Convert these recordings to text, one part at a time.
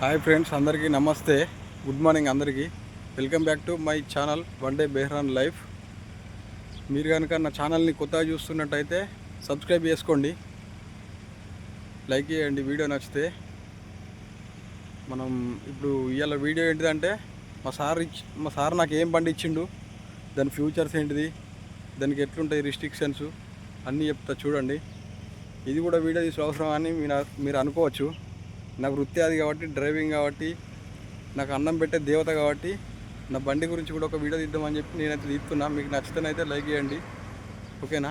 Hi friends అందరికీ నమస్తే. Good morning అందరికీ. Welcome back to my channel one day బెహ్రాన్ life. మీరు కనుక నా ఛానల్ని కొత్తగా చూస్తున్నట్టయితే సబ్స్క్రైబ్ చేసుకోండి. లైక్ చేయండి వీడియో నచ్చితే. మనం ఇప్పుడు ఇవాళ వీడియో ఏంటిదంటే మా సార్ ఇచ్చి మా సార్ నాకు ఏం బండి ఇచ్చిండు దాని ఫ్యూచర్స్ ఏంటిది దానికి ఎట్లుంటాయి రిస్ట్రిక్షన్స్ అన్నీ చెప్తా చూడండి. ఇది కూడా వీడియో తీసుకు అవసరం అని మీరు మీరు అనుకోవచ్చు. నా వృత్తి అది కాబట్టి డ్రైవింగ్ కాబట్టి నాకు అన్నం పెట్టే దేవత కాబట్టి నా బండి గురించి కూడా ఒక వీడియో తీద్దామని చెప్పి నేనైతే తీస్తున్నా. మీకు నచ్చితేనైతే లైక్ చేయండి. ఓకేనా?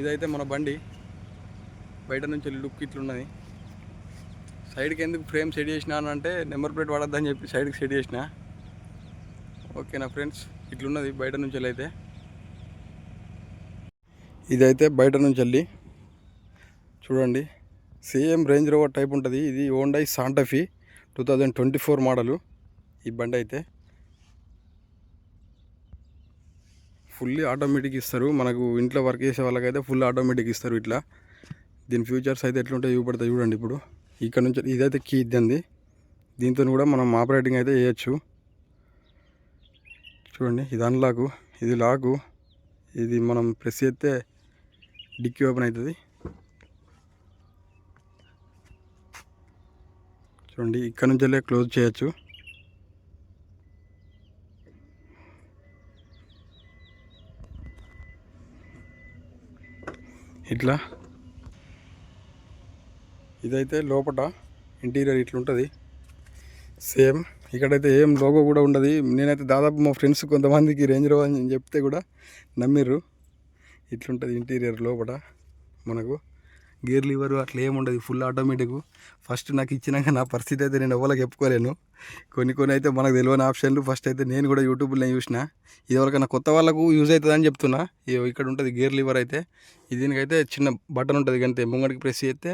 ఇదైతే మన బండి. బయట నుంచి లుక్ ఇట్లున్నది. సైడ్కి ఎందుకు ఫ్రేమ్ సెట్ చేసినా అని అంటే నెంబర్ ప్లేట్ వాడద్దని చెప్పి సైడ్కి సెట్ చేసిన. ఓకేనా ఫ్రెండ్స్? ఇట్లున్నది బయట నుంచి అయితే. ఇదైతే బయట నుంచి వెళ్ళి. చూడండి. సేమ్ రేంజ్ రోవర్ టైప్ ఉంటుంది. ఇది Hyundai Santa Fe two thousand twenty four model ఈ బండి అయితే ఫుల్లీ ఆటోమేటిక్ ఇస్తారు. మనకు ఇంట్లో వర్క్ చేసే వాళ్ళకైతే ఫుల్ ఆటోమేటిక్ ఇస్తారు ఇట్లా. దీని ఫ్యూచర్స్ అయితే ఎట్లుంటాయి చూపడతాయి చూడండి ఇప్పుడు. ఇక్కడ నుంచి ఇదైతే కీ ఇద్దంది. దీంతో కూడా మనం ఆపరేటింగ్ అయితే చేయొచ్చు. చూడండి ఇది అన్లాకు ఇది లాకు ఇది మనం ప్రెస్ చేస్తే డిక్కీ ఓపెన్ అవుతుంది. చూడండి ఇక్కడ నుంచి వెళ్ళే క్లోజ్ చేయొచ్చు. ఇట్లా. ఇదైతే లోపల ఇంటీరియర్ ఇట్లుంటుంది. సేమ్ ఇక్కడైతే ఏం లోగో కూడా ఉండదు. నేనైతే దాదాపు మా ఫ్రెండ్స్ కొంతమందికి రేంజ్ రోవర్ అని చెప్తే కూడా నమ్మిర్రు. ఇట్లుంటుంది ఇంటీరియర్ లోపల మనకు. గేర్ లివర్ అట్లా ఏముండదు ఫుల్ ఆటోమేటిక్ ఫస్ట్ నాకు ఇచ్చినాక నా పరిస్థితి అయితే నేను ఎవరికి చెప్పుకోలేను. కొన్ని కొన్ని అయితే మనకు తెలియని ఆప్షన్లు ఫస్ట్ అయితే నేను కూడా యూట్యూబ్లో చూసిన. ఇది ఎవరికైనా కొత్త వాళ్ళకు యూజ్ అవుతుందని చెప్తున్నా. ఇక్కడ ఉంటుంది గేర్ లివర్ అయితే. దీనికైతే చిన్న బటన్ ఉంటుంది అంతే ముంగడికి ప్రెస్ చేస్తే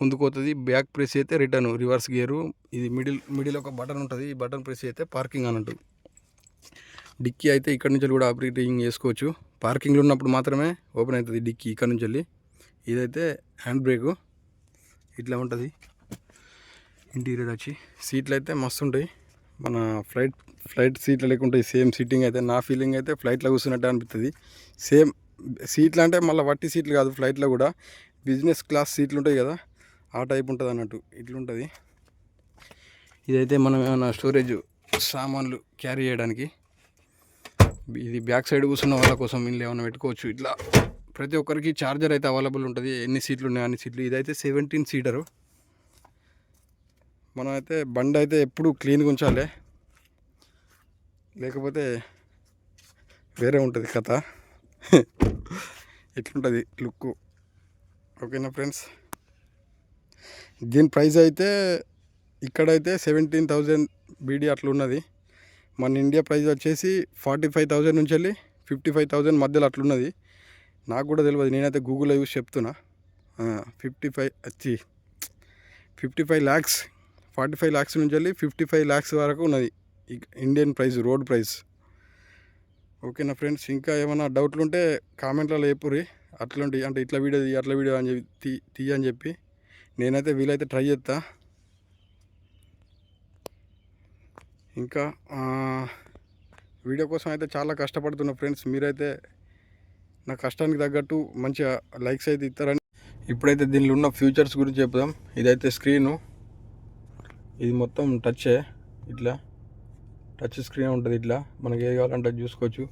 ముందుకు పోతుంది బ్యాక్ ప్రెస్ అయితే రిటర్న్ రివర్స్ గేరు ఇది మిడిల్ మిడిల్ ఒక బటన్ ఉంటుంది. ఈ బటన్ ప్రెస్ అయితే పార్కింగ్ అన్నట్టు. డిక్కీ అయితే ఇక్కడ నుంచి కూడా ఆపరేటింగ్ చేసుకోవచ్చు. పార్కింగ్లో ఉన్నప్పుడు మాత్రమే ఓపెన్ అవుతుంది డిక్కీ ఇక్కడ నుంచి వెళ్ళి. ఇదైతే హ్యాండ్ బ్రేకు. ఇట్లా ఉంటుంది. ఇంటీరియర్ వచ్చి. సీట్లు అయితే మస్తు ఉంటాయి. మన ఫ్లైట్ ఫ్లైట్ సీట్లు లెక్క ఉంటాయి సేమ్ సీటింగ్ అయితే నా ఫీలింగ్ అయితే ఫ్లైట్లో కూర్చున్నట్టే అనిపిస్తుంది సేమ్ సీట్లు అంటే మళ్ళీ వట్టి సీట్లు కాదు ఫ్లైట్లో కూడా. బిజినెస్ క్లాస్ సీట్లు ఉంటాయి కదా ఆ టైప్ ఉంటుంది అన్నట్టు. ఇట్లుంటుంది. ఇదైతే మనం ఏమైనా స్టోరేజ్ సామాన్లు క్యారీ చేయడానికి. ఇది బ్యాక్ సైడ్ కూర్చున్న వాళ్ళ కోసం ఇంట్లో ఏమైనా పెట్టుకోవచ్చు. ఇట్లా. ప్రతి ఒక్కరికి ఛార్జర్ అయితే అవైలబుల్ ఉంటుంది. ఎన్ని సీట్లు ఉన్నాయి అన్ని సీట్లు. ఇదైతే సెవెంటీన్ సీటరు. మనం అయితే బండి అయితే ఎప్పుడు క్లీన్గా ఉంచాలి. లేకపోతే వేరే ఉంటుంది కథ. ఎట్లుంటుంది లుక్ ఓకేనా ఫ్రెండ్స్? దీని ప్రైస్ అయితే ఇక్కడైతే సెవెంటీన్ థౌజండ్ బీడీ అట్లున్నది మన ఇండియా ప్రైస్ వచ్చేసి ఫార్టీ ఫైవ్ థౌజండ్ నుంచి వెళ్ళి ఫిఫ్టీ ఫైవ్ థౌజండ్ మధ్యలో అట్లున్నది నాకు కూడా తెలియదు నేనైతే గూగుల్లో యూస్ చెప్తున్నా. ఫిఫ్టీ ఫైవ్ వచ్చి fifty five lakhs forty five lakhs నుంచి వెళ్ళి ఫిఫ్టీ ఫైవ్ ల్యాక్స్ వరకు ఉన్నది. ఇండియన్ ప్రైస్ రోడ్ ప్రైస్ ఓకేనా ఫ్రెండ్స్ ఇంకా ఏమైనా డౌట్లు ఉంటే కామెంట్లలో చెప్పుర్రి. అట్లాంటి అంటే ఇట్లా వీడియో తీ అట్లా వీడియో అని చెప్పి తీ తీయని చెప్పి నేనైతే వీలైతే ట్రై చేస్తా ఇంకా వీడియో కోసం అయితే చాలా కష్టపడుతున్నా ఫ్రెండ్స్ మీరైతే నా కష్టానికి తగ్గట్టు మంచిగా లైక్స్ అయితే ఇస్తారని. ఇప్పుడైతే దీనిలో ఉన్న ఫ్యూచర్స్ గురించి చెప్దాం ఇదైతే స్క్రీను ఇది మొత్తం టచే ఇట్లా టచ్ స్క్రీన్ ఉంటుంది ఇట్లా. మనకి ఏది కావాలంటే చూసుకోవచ్చు.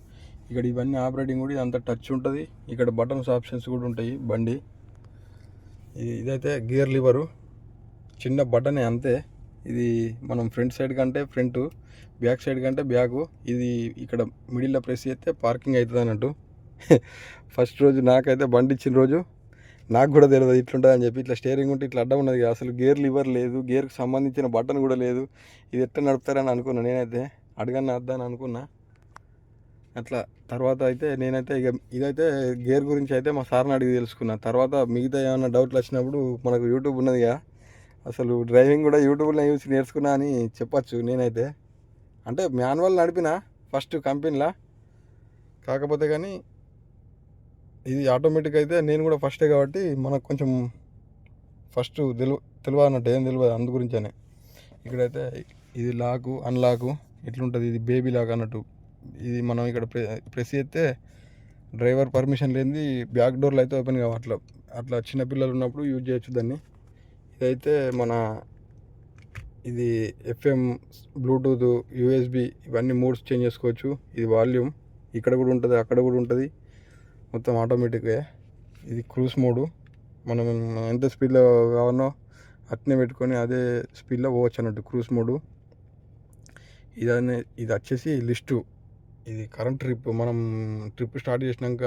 ఇక్కడ ఇవన్నీ ఆపరేటింగ్ కూడా ఇదంతా టచ్ ఉంటుంది. ఇక్కడ బటన్స్ ఆప్షన్స్ కూడా ఉంటాయి బండి. ఇది ఇదైతే గియర్ లివరు చిన్న బటనే అంతే. ఇది మనం ఫ్రంట్ సైడ్ కంటే ఫ్రంట్ బ్యాక్ సైడ్ కంటే బ్యాక్ ఇది ఇక్కడ మిడిల్లో ప్రెస్ చేస్తే పార్కింగ్ అవుతుంది అన్నట్టు. ఫస్ట్ రోజు నాకైతే బండి ఇచ్చిన రోజు నాకు కూడా తెలియదు ఇట్లుంటుంది అని చెప్పి ఇట్లా స్టేరింగ్ ఉంటే ఇట్లా అడ్డం ఉన్నది అసలు గేర్ లివర్ లేదు గేర్కి సంబంధించిన బటన్ కూడా లేదు. ఇది ఎట్లా నడుపుతారని అనుకున్నా నేనైతే. అడగని అద్దాని అనుకున్నా. అట్లా తర్వాత అయితే నేనైతే ఇక ఇదైతే గేర్ గురించి అయితే మా సార్ని అడిగి తెలుసుకున్నా. తర్వాత మిగతా ఏమైనా డౌట్లు వచ్చినప్పుడు మనకు యూట్యూబ్ ఉన్నది కదా. అసలు డ్రైవింగ్ కూడా యూట్యూబ్లో చూసి నేర్చుకున్నా అని చెప్పచ్చు నేనైతే. అంటే మాన్యువల్ నడిపిన ఫస్ట్ కంపెనీలో కాకపోతే కానీ ఇది ఆటోమేటిక్ అయితే నేను కూడా ఫస్టే కాబట్టి మనకు కొంచెం ఫస్ట్ తెలు తెలియనట్టు ఏం తెలియదు అందు గురించనే. ఇక్కడైతే ఇది లాకు అన్లాకు ఇట్లుంటుంది ఇది బేబీ లాక్ అన్నట్టు. ఇది మనం ఇక్కడ ప్రె ప్రెస్ చేస్తే డ్రైవర్ పర్మిషన్ లేనిది బ్యాక్ డోర్లు అయితే ఓపెన్ కావు. అట్లా అట్లా చిన్నపిల్లలు ఉన్నప్పుడు యూజ్ చేయొచ్చు దాన్ని. ఇదైతే మన ఇది ఎఫ్ఎం బ్లూటూత్ యూఎస్బి ఇవన్నీ మోడ్స్ చేంజ్ చేసుకోవచ్చు. ఇది వాల్యూమ్ ఇక్కడ కూడా ఉంటుంది అక్కడ కూడా ఉంటుంది. మొత్తం ఆటోమేటిక్గా ఇది క్రూజ్ మోడు మనం ఎంత స్పీడ్లో కావాలో అట్నే పెట్టుకొని అదే స్పీడ్లో పోవచ్చు అన్నట్టు క్రూజ్ మోడు ఇదనే ఇది వచ్చేసి లిస్టు ఇది కరెంట్ ట్రిప్ మనం ట్రిప్ స్టార్ట్ చేసినాక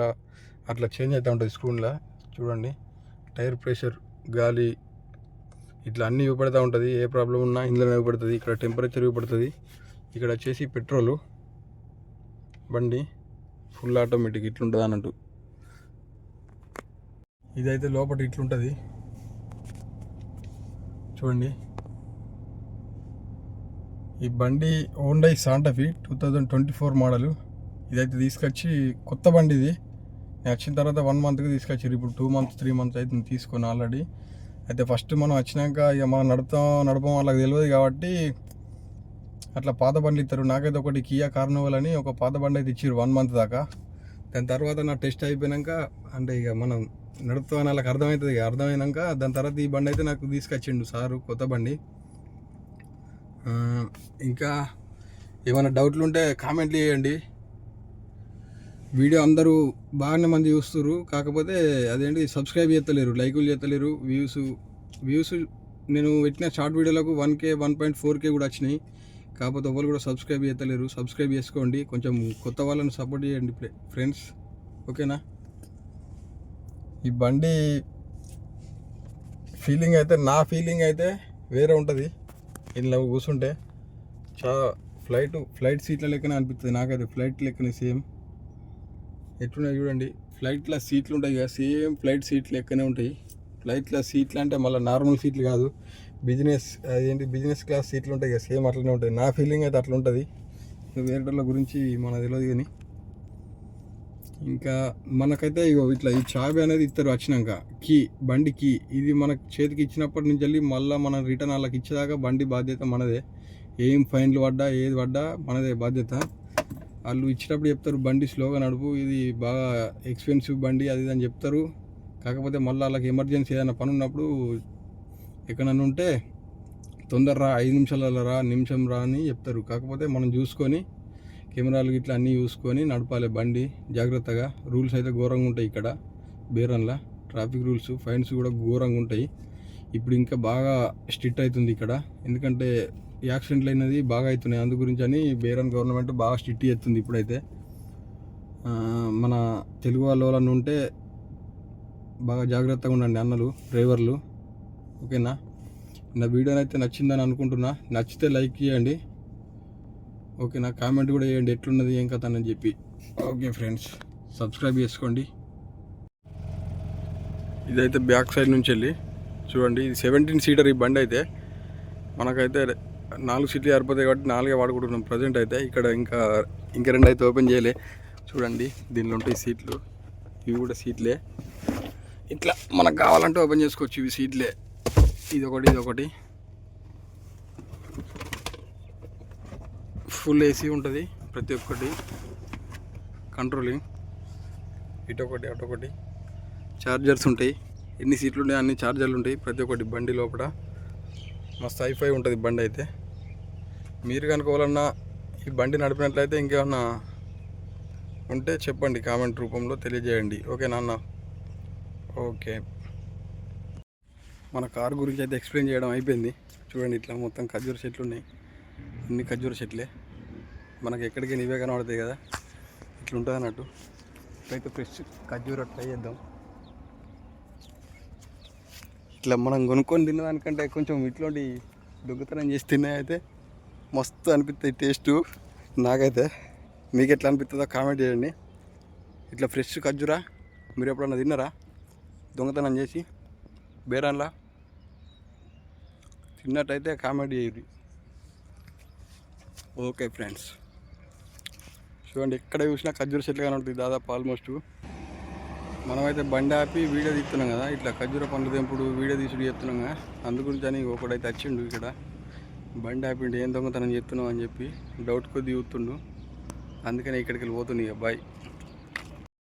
అట్లా చేంజ్ అవుతూ ఉంటుంది స్క్రూన్లో చూడండి. టైర్ ప్రెషర్ గాలి ఇట్లా అన్నీ చూపెడతా ఉంటుంది. ఏ ప్రాబ్లం ఉన్నా ఇందులో ఇవ్వబడుతుంది ఇక్కడ టెంపరేచర్ ఇవ్వబడుతుంది ఇక్కడ వచ్చేసి పెట్రోలు బండి ఫుల్ ఆటోమేటిక్ ఇట్లుంటుంది అన్నట్టు. ఇదైతే లోపల ఇట్లుంటుంది. చూడండి. ఈ బండి Hyundai Santa Fe two thousand twenty four model ఇదైతే తీసుకొచ్చి కొత్త బండి ఇది. నేను వచ్చిన తర్వాత వన్ మంత్కి తీసుకొచ్చారు ఇప్పుడు టూ మంత్స్ త్రీ మంత్స్ అయితే నేను తీసుకొని ఆల్రెడీ అయితే ఫస్ట్ మనం వచ్చినాక ఇక మనం నడుపుతాం నడపం వాళ్ళకి తెలియదు కాబట్టి అట్లా పాత బండ్లు ఇస్తారు. నాకైతే ఒకటి కియా కార్నోవల్ అని ఒక పాత బండి అయితే ఇచ్చారు వన్ మంత్ దాకా. దాని తర్వాత నా టెస్ట్ అయిపోయాక అంటే ఇక మనం నడుపుతామని వాళ్ళకి అర్థమవుతుంది. ఇక అర్థమైనాక దాని తర్వాత ఈ బండి అయితే నాకు తీసుకొచ్చిండు సారు కొత్త బండి. ఇంకా ఏమైనా డౌట్లు ఉంటే కామెంట్లు చేయండి. వీడియో అందరూ బాగానే మంది చూస్తున్నారు కాకపోతే అదేంటి సబ్స్క్రైబ్ చేస్తలేరు లైకులు చేస్తలేరు. వ్యూస్ వ్యూస్ నేను పెట్టిన short వీడియోలకు one K one point four K కూడా వచ్చినాయి. కాకపోతే ఒకరు కూడా సబ్స్క్రైబ్ చేస్తలేరు. సబ్స్క్రైబ్ చేసుకోండి. కొంచెం కొత్త వాళ్ళని సపోర్ట్ చేయండి ఫ్రెండ్స్ ఓకేనా ఈ బండి ఫీలింగ్ అయితే నా ఫీలింగ్ అయితే వేరే ఉంటుంది. ఇందులో కూర్చుంటే చాలా ఫ్లైట్ ఫ్లైట్ సీట్ల లెక్కనే అనిపిస్తుంది నాకైతే. ఫ్లైట్ లెక్కనే సేమ్ ఎట్లున్నాయి చూడండి. ఫ్లైట్లో సీట్లు ఉంటాయి కదా సేమ్ ఫ్లైట్ సీట్లు లెక్కనే ఉంటాయి. ఫ్లైట్లో సీట్లు అంటే మళ్ళీ నార్మల్ సీట్లు కాదు. బిజినెస్ అదేంటి బిజినెస్ క్లాస్ సీట్లు ఉంటాయి కదా సేమ్ అట్లనే ఉంటాయి. నా ఫీలింగ్ అయితే అట్లా ఉంటుంది వేరేటోళ్ళ గురించి మన తెలియదు కానీ. ఇంకా మనకైతే ఇగో ఇట్లా ఈ చాబి అనేది ఇస్తారు వచ్చినాక. కీ బండి కీ. ఇది మనకు చేతికి ఇచ్చినప్పటి నుంచి వెళ్ళి మళ్ళీ మనం రిటర్న్ వాళ్ళకి ఇచ్చేదాకా బండి బాధ్యత మనదే. ఏం ఫైన్లు పడ్డా ఏది పడ్డా మనదే బాధ్యత. వాళ్ళు ఇచ్చినప్పుడు చెప్తారు బండి స్లోగా నడుపు ఇది బాగా ఎక్స్పెన్సివ్ బండి అది ఇది అని చెప్తారు. కాకపోతే మళ్ళీ వాళ్ళకి ఎమర్జెన్సీ ఏదైనా పని ఉన్నప్పుడు ఎక్కడన్నా ఉంటే తొందర రా ఐదు నిమిషాలలో రా నిమిషం రా అని చెప్తారు. కాకపోతే మనం చూసుకొని కెమెరాలు ఇట్లా అన్నీ చూసుకొని నడపాలి బండి. జాగ్రత్తగా. రూల్స్ అయితే ఘోరంగా ఉంటాయి ఇక్కడ. బేరన్లా ట్రాఫిక్ రూల్స్ ఫైన్స్ కూడా ఘోరంగా ఉంటాయి. ఇప్పుడు ఇంకా బాగా స్ట్రిక్ట్ అవుతుంది ఇక్కడ. ఎందుకంటే యాక్సిడెంట్లు అయినది బాగా అవుతున్నాయి. అందు గురించి అని బేరన్ గవర్నమెంట్ బాగా స్ట్రిక్ట్ చేస్తుంది ఇప్పుడైతే. మన తెలుగు వాళ్ళ వాళ్ళని ఉంటే బాగా జాగ్రత్తగా ఉండండి అన్నలు డ్రైవర్లు. ఓకేనా? నా వీడియో అయితే నచ్చిందని అనుకుంటున్నా. నచ్చితే లైక్ చేయండి. ఓకేనా కామెంట్ కూడా చేయండి ఎట్లున్నది ఏం కథ అని చెప్పి. ఓకే ఫ్రెండ్స్ సబ్స్క్రైబ్ చేసుకోండి. ఇదైతే బ్యాక్ సైడ్ నుంచి వెళ్ళి చూడండి ఇది సెవెంటీన్ సీటర్ ఈ బండి అయితే. మనకైతే నాలుగు సీట్లు సరిపోతాయి కాబట్టి నాలుగే వాడుకుంటున్నాం ప్రజెంట్ అయితే. ఇక్కడ ఇంకా ఇంకా రెండు అయితే ఓపెన్ చేయలే. చూడండి దీనిలో ఉంటాయి సీట్లు. ఇవి కూడా సీట్లే. ఇట్లా మనకు కావాలంటే ఓపెన్ చేసుకోవచ్చు ఇవి సీట్లే. ఇదొకటి ఇదొకటి ఇది ఒకటి ఫుల్ ఏసీ ఉంటుంది ప్రతి ఒక్కటి. కంట్రోలింగ్ ఇటొకటి అటొకటి. చార్జర్స్ ఉంటాయి. ఎన్ని సీట్లు ఉన్నాయి అన్ని ఛార్జర్లు ఉంటాయి ప్రతి ఒక్కటి బండి లోపల. మస్తు హైఫై ఉంటుంది బండి అయితే. మీరు కనుకోవాలన్నా ఈ బండి నడిపినట్లయితే ఇంకేమన్నా ఉంటే చెప్పండి కామెంట్ రూపంలో తెలియజేయండి. ఓకే నాన్న? ఓకే మన కారు గురించి అయితే ఎక్స్ప్లెయిన్ చేయడం అయిపోయింది. చూడండి ఇట్లా మొత్తం ఖర్జూర చెట్లు ఉన్నాయి. అన్ని ఖర్జూర చెట్లే. మనకి ఎక్కడికి నీవే కనబడతాయి కదా. ఇట్లా ఉంటుంది అన్నట్టు. ఇట్లయితే ఫ్రెష్ ఖర్జూర ట్రై చేద్దాం. ఇట్లా మనం కొనుక్కొని తిన్నదానికంటే కొంచెం ఇట్లాంటి దొంగతనం చేసి తిన్నాయి అయితే మస్తు అనిపిస్తుంది టేస్ట్ నాకైతే. మీకు ఎట్లా అనిపిస్తుందో కామెంట్ చేయండి. ఇట్లా ఫ్రెష్ ఖర్జూరా మీరు ఎప్పుడన్నా తిన్నారా? దొంగతనం చేసి బేరాన్లా. తిన్నట్టయితే కామెంట్ చేయరు ఓకే ఫ్రెండ్స్ చూడండి ఎక్కడ చూసినా ఖర్జూర చెట్లు కనబడుతుంది దాదాపు ఆల్మోస్ట్ మనమైతే బండి ఆపి వీడియో తీస్తున్నాం కదా ఇట్లా ఖర్జూర పండ్లు తెంపుడు వీడియో తీసుడు చెప్తున్నాం కదా అందు గురించి అని ఒకడైతే వచ్చిండు ఇక్కడ. బండి ఆపిండు ఏం దొంగతనం చెప్తున్నావు అని చెప్పి డౌట్ కొద్ది చూస్తుండు. అందుకని ఇక్కడికి వెళ్ళి పోతుంది ఇక బాయ్